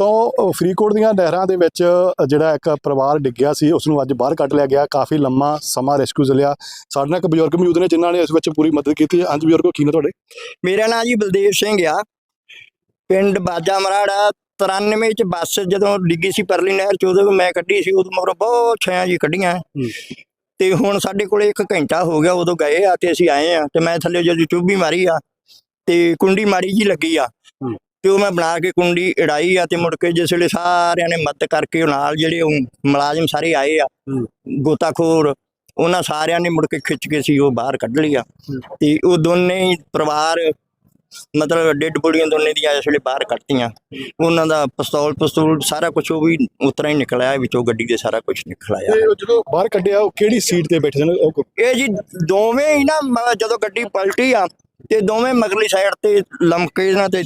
ਤੋਂ ਫਰੀਦਕੋਟ ਦੀਆਂ ਨਹਿਰਾਂ ਦੇ ਵਿੱਚ ਜਿਹੜਾ ਇੱਕ ਪਰਿਵਾਰ ਡਿੱਗਿਆ ਸੀ ਉਸ ਨੂੰ ਅੱਜ ਬਾਹਰ ਕੱਢ ਲਿਆ ਗਿਆ। ਕਾਫੀ ਲੰਮਾ ਸਮਾਂ ਰੈਸਕਿਊ ਚੱਲਿਆ। ਸਾਡੇ ਨਾਲ ਇੱਕ ਬਜ਼ੁਰਗ ਮੌਜੂਦ ਨੇ ਜਿਨ੍ਹਾਂ ਨੇ ਇਸ ਵਿੱਚ ਪੂਰੀ ਮਦਦ ਕੀਤੀ ਹਾਂਜੀ ਬਜ਼ੁਰਗੋ ਕੀ ਨੇ ਤੁਹਾਡੇ? ਮੇਰਾ ਨਾਂ ਜੀ ਬਲਦੇਵ ਸਿੰਘ ਆ। ਪਿੰਡ ਬਾਜਾ ਮਰਾੜਾ 93 ਚ ਬੱਸ ਜਦੋਂ ਡਿੱਗੀ ਸੀ ਪਰਲੀ ਨਹਿਰ ਚ ਉਦੋਂ ਮੈਂ ਕੱਢੀ ਸੀ ਉਦੋਂ ਮਗਰੋਂ ਬਹੁਤ ਛਾਂ ਜੀ ਕੱਢੀਆਂ। ਤੇ ਹੁਣ ਸਾਡੇ ਕੋਲੇ ਇੱਕ ਘੰਟਾ ਹੋ ਗਿਆ ਉਦੋਂ ਗਏ ਆ ਤੇ ਅਸੀਂ ਆਏ ਆ। ਤੇ ਮੈਂ ਥੱਲੇ ਜਦੋਂ ਚੁੱਭੀ ਮਾਰੀ ਆ ਤੇ ਕੁੰਡੀ ਮਾੜੀ ਜੀ ਲੱਗੀ ਆ। ਤੇ ਉਹ ਮੈਂ ਬਣਾ ਕੇ ਕੁੰਡੀ ਅੜਾਈ ਆ ਤੇ ਮੁੜ ਕੇ ਜਿਸ ਵੇਲੇ ਸਾਰਿਆਂ ਨੇ ਮਦਦ ਕਰਕੇ ਉਹ ਨਾਲ ਜਿਹੜੇ ਉਹ ਮੁਲਾਜ਼ਮ ਸਾਰੇ ਆਏ ਆ। ਗੋਤਾਖੋਰ ਉਹਨਾਂ ਸਾਰਿਆਂ ਨੇ ਮੁੜ ਕੇ ਖਿੱਚ ਕੇ ਸੀ ਉਹ ਬਾਹਰ ਕੱਢ ਲਿਆ। ਤੇ ਉਹ ਦੋਨੇ ਹੀ ਪਰਿਵਾਰ ਮਤਲਬ ਡੈਡ ਬੋਡੀਆਂ ਦੋਨੇ ਦੀਆਂ ਇਸ ਵੇਲੇ ਬਾਹਰ ਕੱਢਤੀਆਂ ਉਹਨਾਂ ਦਾ ਪਿਸਤੌਲ ਪਿਸਤੌਲ ਸਾਰਾ ਕੁਝ ਉਹ ਵੀ ਉਤਰਾ ਹੀ ਨਿਕਲਿਆ ਵਿੱਚੋਂ ਗੱਡੀ ਦੇ ਸਾਰਾ ਕੁਝ ਨਿਕਲ ਆਇਆ ਤੇ ਉਹ ਜਦੋਂ ਬਾਹਰ ਕੱਢਿਆ ਉਹ ਕਿਹੜੀ ਸੀਟ ਤੇ ਬੈਠੇ ਸਨ ਇਹ ਜੀ ਦੋਵੇਂ ਹੀ ਨਾ ਜਦੋਂ ਗੱਡੀ ਪਲਟੀ ਆ ਤੇ ਦੋਵੇਂ ਮਗਰਲੀ ਸਾਈਡ ਤੇ ਲਮਕੇ ਨਾ ਤੇ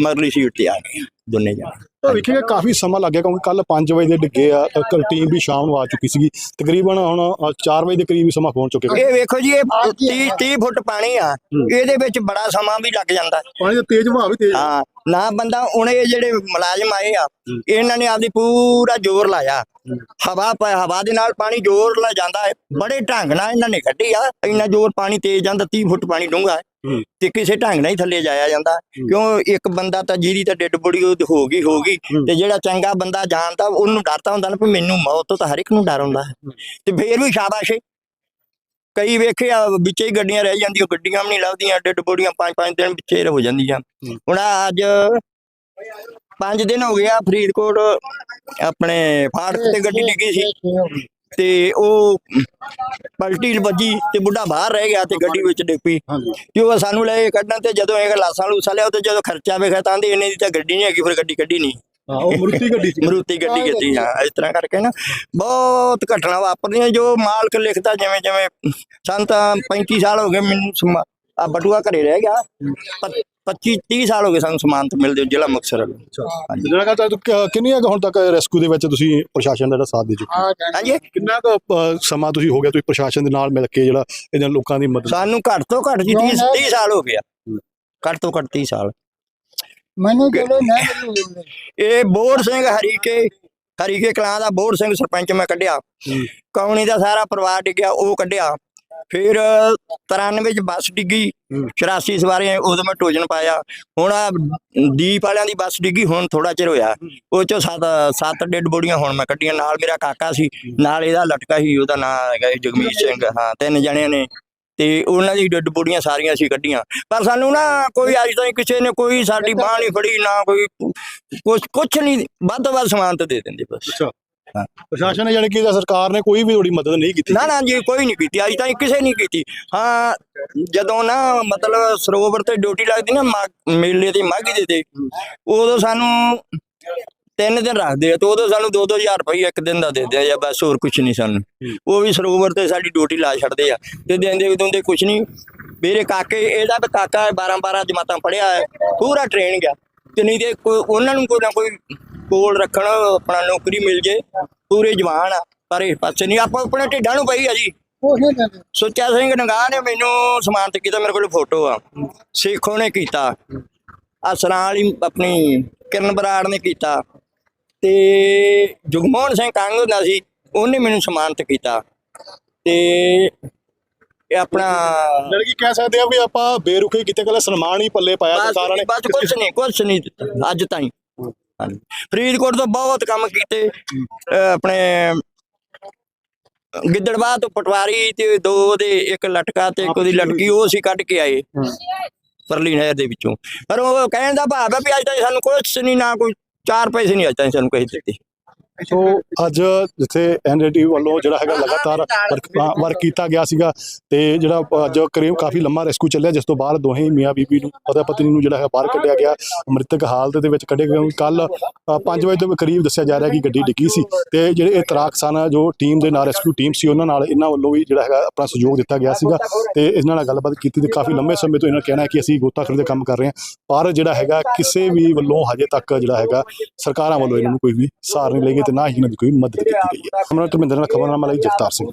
ਮਗਰਲੀ ਸੀਟ ਤੇ ਆ ਗਏ ਦੋਨੇ ਜਾਣੇ। ਤਾਂ ਵੇਖਿਆ ਕਾਫੀ ਸਮਾਂ ਲੱਗ ਗਿਆ ਕਿਉਂਕਿ ਕੱਲ 5 ਵਜੇ ਦੇ ਡਿੱਗੇ ਆ ਕੱਲ ਟੀਮ ਵੀ ਸ਼ਾਮ ਨੂੰ ਆ ਚੁੱਕੀ ਸੀਗੀ। ਤਕਰੀਬਨ ਹੁਣ 4 ਵਜੇ ਦੇ ਕਰੀਬ ਹੀ ਸਮਾਂ ਪਹੁੰਚ ਚੁੱਕਿਆ। ਇਹ ਵੇਖੋ ਜੀ ਇਹ 30 30 ਫੁੱਟ ਪਾਣੀ ਆ ਇਹਦੇ ਵਿੱਚ ਬੜਾ ਸਮਾਂ ਵੀ ਲੱਗ ਜਾਂਦਾ। ਪਾਣੀ ਦਾ ਤੇਜ਼ ਵਹਾਅ ਵੀ ਤੇਜ਼ ਹਾਂ ਨਾ ਬੰਦਾ ਉਹਨੇ ਜਿਹੜੇ ਮੁਲਾਜ਼ਮ ਆਏ ਆ ਇਹਨਾਂ ਨੇ ਆਪਦੀ ਪੂਰਾ ਜ਼ੋਰ ਲਾਇਆ। ਹਵਾ ਪ- ਹਵਾ ਦੇ ਨਾਲ ਪਾਣੀ ਜ਼ੋਰ ਲਾ ਜਾਂਦਾ ਹੈ। ਬੜੇ ਢੰਗ ਨਾਲ ਇਹਨਾਂ ਨੇ ਕੱਢੀ ਆ। ਇੰਨਾ ਜ਼ੋਰ ਪਾਣੀ ਤੇਜ਼ ਜਾਂਦਾ 30 ਫੁੱਟ ਪਾਣੀ ਡੂੰਘਾ। ਤੇ ਕਿਸੇ ਢੰਗ ਨਾਲ ਹੀ ਥੱਲੇ ਜਾਇਆ ਜਾਂਦਾ। ਕਿਉਂ ਇੱਕ ਬੰਦਾ ਤਾਂ ਜਿਹਦੀ ਤਾਂ ਡੈਡ ਬੋਡੀ ਉਹ ਹੋ ਗਈ ਹੋ ਗਈ। ਤੇ ਜਿਹੜਾ ਚੰਗਾ ਬੰਦਾ ਜਾਣਦਾ ਉਹਨੂੰ ਡਰਤਾ ਹੁੰਦਾ ਨਾ ਵੀ ਮੈਨੂੰ ਮੌਤ ਤੋਂ ਤਾਂ ਹਰ ਇੱਕ ਨੂੰ ਡਰ ਹੁੰਦਾ। ਤੇ ਫੇਰ ਵੀ ਸ਼ਾਬਾਸ਼ ਕਈ ਵੇਖੇ ਆ ਵਿੱਚੇ ਹੀ ਗੱਡੀਆਂ ਰਹਿ ਜਾਂਦੀਆਂ ਗੱਡੀਆਂ ਵੀ ਨਹੀਂ ਲੱਭਦੀਆਂ ਡੈਡ ਬੋਡੀਆਂ ਪੰਜ ਪੰਜ ਦਿਨ ਵਿੱਚੇ ਹੋ ਜਾਂਦੀਆਂ। ਹੁਣ ਅੱਜ ਪੰਜ ਦਿਨ ਹੋ ਗਿਆ ਫਰੀਦਕੋਟ ਆਪਣੇ ਫਾੜਕ ਤੇ ਗੱਡੀ ਡਿੱਗੀ ਸੀ। ਤੇ ਉਹ ਪਲਟੀ ਵੱਜੀ ਤੇ ਬੁੱਢਾ ਬਾਹਰ ਰਹਿ ਗਿਆ ਤੇ ਗੱਡੀ ਵਿੱਚ ਡਿੱਗ ਪਈ। ਤੇ ਉਹ ਸਾਨੂੰ ਲੈ ਕੇ ਕੱਢਣ ਤੇ ਜਦੋਂ ਇਹ ਲਾਸਾਂ ਲੂਸਾਂ ਲਿਆ ਤੇ ਜਦੋਂ ਖਰਚਾ ਵੇਖਿਆ ਤਾਂ ਦੇ ਇੰਨੇ ਦੀ ਤਾਂ ਗੱਡੀ ਨਹੀਂ ਹੈਗੀ ਫਿਰ ਗੱਡੀ ਕੱਢੀ ਨਹੀਂ। ਉਹ ਮਰੂਤੀ ਗੱਡੀ ਸੀ। ਮਰੂਤੀ ਗੱਡੀ ਕੀਤੀ ਹਾਂ ਇਸ ਤਰ੍ਹਾਂ ਕਰਕੇ ਨਾ। ਬਹੁਤ ਘਟਨਾ ਵਾਪਰਦੀਆਂ ਜੋ ਮਾਲਕ ਲਿਖਦਾ ਜਿਵੇਂ ਜਿਵੇਂ ਸਾਨੂੰ ਤਾਂ 35 ਸਾਲ ਹੋ ਗਏ ਮੈਨੂੰ ਆ ਬਟੂਆ ਘਰੇ ਰਹਿ ਗਿਆ 25 30 ਸਾਲ ਹੋ ਗਏ ਸਾਨੂੰ ਸਮਾਨਤ ਮਿਲਦੇ ਜ਼ਿਲ੍ਹਾ ਮੁਕਤਸਰ ਵੱਲੋਂ। ਹਾਂਜੀ। ਜਿਹੜਾ ਕਹਤਾ ਤੂੰ ਕਿ- ਕਿੰਨੀਆਂ ਕੁ ਹੁਣ ਤੱਕ ਰੈਸਕਿਊ ਦੇ ਵਿੱਚ ਤੁਸੀਂ ਪ੍ਰਸ਼ਾਸਨ ਦਾ ਜਿਹੜਾ ਸਾਥ ਦੇ ਚੁੱਕੇ ਹੋ? ਹਾਂਜੀ। ਕਿੰਨਾ ਕੁ ਅ, ਸਮਾਂ ਤੁਸੀਂ ਹੋ ਗਿਆ ਤੁਸੀਂ ਪ੍ਰਸ਼ਾਸਨ ਦੇ ਨਾਲ ਮਿਲ ਕੇ ਜਿਹੜਾ ਇਹਨਾਂ ਲੋਕਾਂ ਦੀ ਮਦਦ ਸਾਨੂੰ ਘੱਟ ਤੋਂ ਘੱਟ ਜੀ 30 30 ਸਾਲ ਹੋ ਗਿਆ। ਘੱਟ ਤੋਂ ਘੱਟ 30 ਸਾਲ। ਮੈਨੂੰ ਜਿਹੜੇ ਨਹੀਂ ਇਹ ਬੋੜ ਸਿੰਘ ਹਰੀਕੇ ਹਰੀਕੇ ਕਲਾਂ ਦਾ ਬੋੜ ਸਿੰਘ ਸਰਪੰਚ ਮੈਂ ਕੱਢਿਆ। ਕੌਣੀ ਦਾ ਸਾਰਾ ਪਰਿਵਾਰ ਡਿੱਗਿਆ ਉਹ ਕੱਢਿਆ। ਫਿਰ 93 ਚ ਬੱਸ ਡਿੱਗੀ ਹੂੰ। 84 ਸਵਾਰੀਆਂ ਉਦੋਂ ਮੈਂ ਟੋਜਨ ਪਾਇਆ। ਹੁਣ ਆਹ ਦੀਪ ਵਾਲਿਆਂ ਦੀ ਬੱਸ ਡਿੱਗੀ ਹੁਣ ਥੋੜਾ ਚਿਰ ਹੋਇਆ। ਉਹ ਚੋਂ ਸੱਤ ਸੱਤ ਡੈਡ ਬੋਡੀਆਂ ਹੁਣ ਮੈਂ ਕੱਢੀਆਂ। ਨਾਲ ਮੇਰਾ ਕਾਕਾ ਸੀ ਨਾਲ ਇਹਦਾ ਲਟਕਾ ਸੀ ਉਹਦਾ ਨਾਂ ਹੈਗਾ ਜਗਮੀਤ ਸਿੰਘ। ਹਾਂ ਤਿੰਨ ਜਣਿਆਂ ਨੇ। ਤੇ ਉਹਨਾਂ ਦੀ ਡੈਡ ਬੋਡੀਆਂ ਸਾਰੀਆਂ ਅਸੀਂ ਕੱਢੀਆਂ। ਪਰ ਸਾਨੂੰ ਨਾ ਕੋਈ ਅੱਜ ਤਾਈਂ ਕਿਸੇ ਨੇ ਕੋਈ ਸਾਡੀ ਬਾਹ ਨਹੀਂ ਫੜੀ ਨਾ ਕੋਈ ਕੁਛ ਕੁਛ ਨਹੀਂ। ਵੱਧ ਵੱਧ ਸਮਾਨ ਤਾਂ ਦੇ ਦਿੰਦੇ ਬਸ। ਪ੍ਰਸ਼ਾਸਨ ਨੇ ਜਾਣੀ ਕਿ ਸਰਕਾਰ ਨੇ ਕੋਈ ਵੀ ਤੁਹਾਡੀ ਮਦਦ ਨਹੀਂ ਕੀਤੀ। ਨਾ ਨਾ ਜੀ ਕੋਈ ਨਹੀਂ ਕੀਤੀ। ਅੱਜ ਤਾਈਂ ਕਿਸੇ ਨਹੀਂ ਕੀਤੀ। ਹਾਂ ਜਦੋਂ ਨਾ ਮਤਲਬ ਸਰੋਵਰ ਤੇ ਡਿਊਟੀ ਲੱਗਦੀ ਨਾ ਮਾ- ਮੇਲੇ ਤੇ ਮਾਘੀ ਦੇ ਤੇ ਉਦੋਂ ਸਾਨੂੰ ਤਿੰਨ ਦਿਨ ਰੱਖਦੇ ਆ ਤੇ ਉਦੋਂ ਸਾਨੂੰ 2-2000 ਰੁਪਏ ਇੱਕ ਦਿਨ ਦਾ ਦਿੰਦੇ ਆ ਜਾਂ ਬਸ ਹੋਰ ਕੁਝ ਨਹੀਂ ਸਾਨੂੰ। ਉਹ ਵੀ ਸਰੋਵਰ ਤੇ ਸਾਡੀ ਡਿਊਟੀ ਲਾ ਛੱਡਦੇ ਆ। ਤੇ ਦਿੰਦੇ ਵੀ ਦਿੰਦੇ ਕੁਝ ਨਹੀਂ। ਮੇਰੇ ਕਾਕੇ ਇਹਦਾ ਵੀ ਕਾਕਾ 12-12 ਜਮਾਤਾਂ ਪੜਿਆ ਹੈ। ਪੂਰਾ ਟ੍ਰੇਨ ਗਿਆ। ਤੇ ਨਹੀਂ ਤੇ ਕੋਈ- ਉਹਨਾਂ ਨੂੰ ਕੋਈ ਨਾ ਕੋਈ ਕੋਲ ਰੱਖਣ ਆਪਣਾ ਨੌਕਰੀ ਮਿਲ ਜੇ ਪੂਰੇ ਜਵਾਨ ਆ ਪਰ ਇਹ ਪਾਸੇ ਨਹੀਂ ਆਪਾਂ ਆਪਣੇ ਢਿੱਡਾਂ ਨੂੰ ਪਈ ਆ ਜੀ। ਸੁੱਚਾ ਸਿੰਘ ਨੰਗਾ ਨੇ ਮੈਨੂੰ ਸਮਾਨਤ ਕੀਤਾ ਮੇਰੇ ਕੋਲ ਫੋਟੋ ਆ। ਸੇਖੋਂ ਨੇ ਕੀਤਾ। ਅਸਰਾਂ ਵਾਲੀ ਆਪਣੀ ਕਿਰਨ ਬਰਾੜ ਨੇ ਕੀਤਾ। ਤੇ ਜਗਮੋਹਨ ਸਿੰਘ ਕੰਗ ਹੁੰਦਾ ਸੀ ਉਹਨੇ ਮੈਨੂੰ ਸਮਾਨਤ ਕੀਤਾ। ਤੇ ਇਹ ਆਪਣਾ ਜਾਣੀ ਕਿ ਕਹਿ ਸਕਦੇ ਆ ਵੀ ਆਪਾਂ ਬੇਰੁਖੀ ਕੀਤੇ ਕੱਲ ਸਨਮਾਨ ਹੀ ਪੱਲੇ ਪਾਇਆ ਸਰਕਾਰਾਂ ਨੇ। ਬਸ ਕੁਛ ਨਹੀਂ ਕੁਛ ਨਹੀਂ ਦਿੱਤਾ ਅੱਜ ਤਾਈਂ। ਫਰੀਦਕੋਟ ਤੋਂ ਬਹੁਤ ਕੰਮ ਕੀਤੇ ਆਪਣੇ ਗਿੱਦੜਬਾਹ ਤੋਂ ਪਟਵਾਰੀ ਤੇ ਦੋ ਦੇ ਇੱਕ ਲਟਕਾ ਤੇ ਇੱਕ ਉਹਦੀ ਲਟਕੀ ਉਹ ਸੀ ਕੱਢ ਕੇ ਆਏ ਪਰਲੀ ਨਹਿਰ ਦੇ ਵਿੱਚੋਂ। ਪਰ ਉਹ ਕਹਿਣ ਦਾ ਭਾਵ ਹੈ ਵੀ ਅੱਜ ਤਾਈਂ ਸਾਨੂੰ ਕੁਛ ਨਹੀਂ ਨਾ ਕੋਈ ਚਾਰ ਪੈਸੇ ਨਹੀਂ ਅੱਜ ਤਾਈਂ ਸਾਨੂੰ ਕਹੀ ਦਿੱਤੇ। ਸੋ ਅੱਜ ਜਿੱਥੇ ਐਨਡੀਟੀ ਵੱਲੋਂ ਜਿਹੜਾ ਹੈਗਾ ਲਗਾਤਾਰ ਵਰਕ ਕੀਤਾ ਗਿਆ ਸੀਗਾ ਤੇ ਜਿਹੜਾ ਅੱਜ ਕਰੀਬ ਕਾਫੀ ਲੰਮਾ ਰੈਸਕਿਊ ਚੱਲਿਆ, ਜਿਸ ਤੋਂ ਬਾਅਦ ਦੋਹੇ ਮੀਆਂ ਬੀਬੀ ਨੂੰ, ਪਤਾ ਪਤਨੀ ਨੂੰ ਜਿਹੜਾ ਹੈ ਬਾਹਰ ਕੱਢਿਆ ਗਿਆ। ਮ੍ਰਿਤਕ ਹਾਲਤ ਦੇ ਵਿੱਚ ਕੱਢੇ ਗਏ। ਕੱਲ 5 ਵਜੇ ਦੇ ਕਰੀਬ ਦੱਸਿਆ ਜਾ ਰਿਹਾ ਕਿ ਗੱਡੀ ਡਿੱਗੀ ਸੀ ਤੇ ਜਿਹੜੇ ਇਹ ਤਰਾਕ ਸਨ ਜੋ ਟੀਮ ਦੇ ਨਾਲ ਰੈਸਕਿਊ ਟੀਮ ਸੀ, ਉਹਨਾਂ ਨਾਲ ਇਹਨਾਂ ਵੱਲੋਂ ਵੀ ਜਿਹੜਾ ਹੈਗਾ ਆਪਣਾ ਸਹਿਯੋਗ ਦਿੱਤਾ ਗਿਆ ਸੀਗਾ ਤੇ ਇਹਨਾਂ ਨਾਲ ਗੱਲਬਾਤ ਕੀਤੀ ਤੇ ਕਾਫੀ ਲੰਮੇ ਸਮੇਂ ਤੋਂ ਇਹਨਾਂ ਕਹਿਣਾ ਹੈ ਕਿ ਅਸੀਂ ਗੋਤਾਖੋਰੀ ਦੇ ਕੰਮ ਕਰ ਰਹੇ ਹਾਂ। ਪਰ ਜਿਹੜਾ ਹੈਗਾ, ਕਿਸੇ ਵੀ ਵੱਲੋਂ ਹਜੇ ਤੱਕ ਜਿਹੜਾ ਹੈਗਾ, ਸਰਕਾਰਾਂ ਵੱਲੋਂ ਇਹਨਾਂ ਨੂੰ ਕੋਈ ਵੀ ਸਾਰ ਨਹੀਂ ਲਈ ਗਈ ਤੇ ਨਾ ਹੀ ਇਹਨਾਂ ਦੀ ਕੋਈ ਮਦਦ ਕੀਤੀ ਗਈ ਹੈ। ਅਮਰਤ ਮਹਿੰਦਰ ਨਾਲ ਖਬਰਨਾਮਾ ਲਈ ਜਗਤਾਰ ਸਿੰਘ।